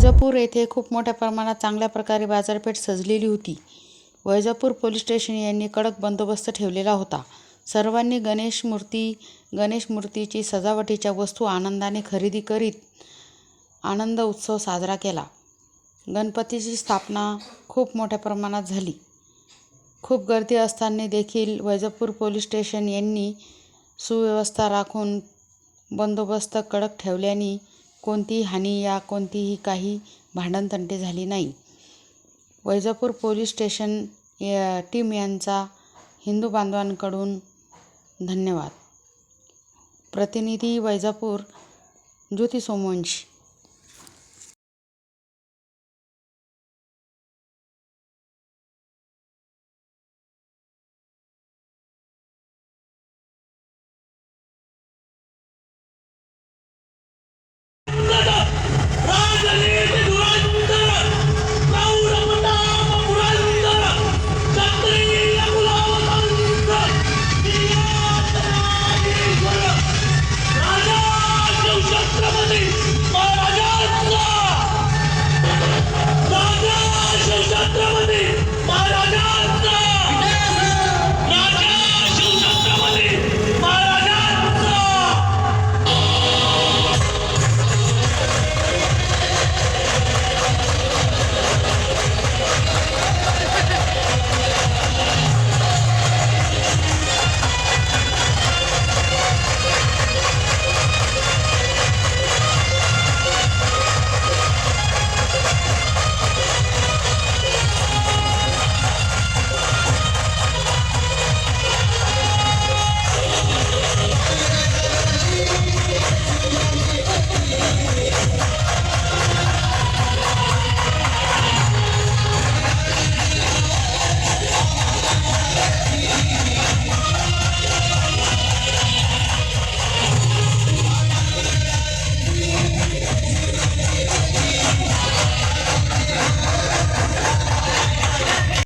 वैजापूर येथे खूप मोठ्या प्रमाणात चांगल्या प्रकारे बाजारपेठ सजलेली होती. वैजापूर पोलीस स्टेशन यांनी कडक बंदोबस्त ठेवलेला होता. सर्वांनी गणेश मूर्ती गणेश मूर्तीची सजावटीच्या वस्तू आनंदाने खरेदी करीत आनंद उत्सव साजरा केला. गणपतीची स्थापना खूप मोठ्या प्रमाणात झाली. खूप गर्दी असताना देखील वैजापूर पोलीस स्टेशन यांनी सुव्यवस्था राखून बंदोबस्त कडक ठेवल्याने कोणतीही हानी या कोणतीही काही भांडणतंटे झाली नाही. वैजापूर पोलीस स्टेशन या टीम यांचा हिंदू बांधवांकडून धन्यवाद. प्रतिनिधी वैजापूर ज्योती सोमवंशी.